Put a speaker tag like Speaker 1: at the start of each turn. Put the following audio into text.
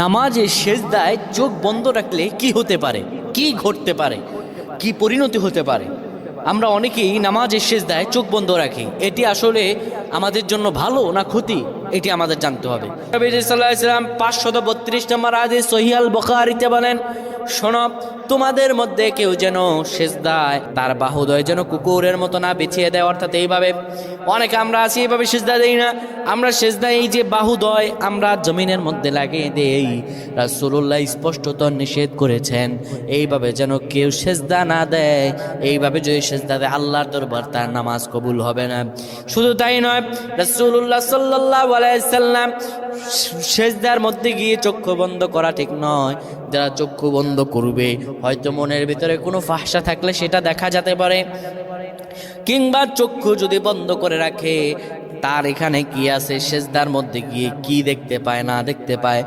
Speaker 1: নামাজের শেষদায় চোখ বন্ধ রাখলে কি হতে পারে? কি ঘটতে পারে? কি পরিণতি হতে পারে? আমরা অনেকেই নামাজের শেষদায় চোখ বন্ধ রাখি। এটি আসলে আমাদের জন্য ভালো না ক্ষতি, এটি আমাদের জানতে হবে। সাল্লাম পাঁচশত বত্রিশ নম্বর আদি সহিয়াল বখারিতে বলেন, শোনো, তোমাদের মধ্যে কেউ যেন সেজদায় তার বাহুদয় যেন কুকুরের মতো না বিছিয়ে দেয়। অর্থাৎ এইভাবে অনেকে আমরা আছি এইভাবে সেজদা দেই না। আমরা সেজদায় এই যে বাহুদয় আমরা জমিনের মধ্যে লাগিয়ে দেই। রাসূলুল্লাহ স্পষ্টত নিষেধ করেছেন, এইভাবে যেন কেউ সেজদা না দেয়। এইভাবে যদি সেজদা দেয়, আল্লাহর দরবার তার নামাজ কবুল হবে না। শুধু তাই নয় রাসূলুল্লাহ সাল্লাল্লাহু আলাইহি সাল্লাম সেজদার মধ্যে গিয়ে চক্ষু বন্ধ করা ঠিক নয়। যারা চক্ষু বন্ধ করবে, হয়তো মনের ভিতরে কোনো ফাঁসা থাকলে সেটা দেখা যেতে পারে। কিংবা চক্ষু যদি বন্ধ করে রাখে, তার এখানে কি আছে? সেজদার মধ্যে গিয়ে কি দেখতে পায়, না দেখতে পায়?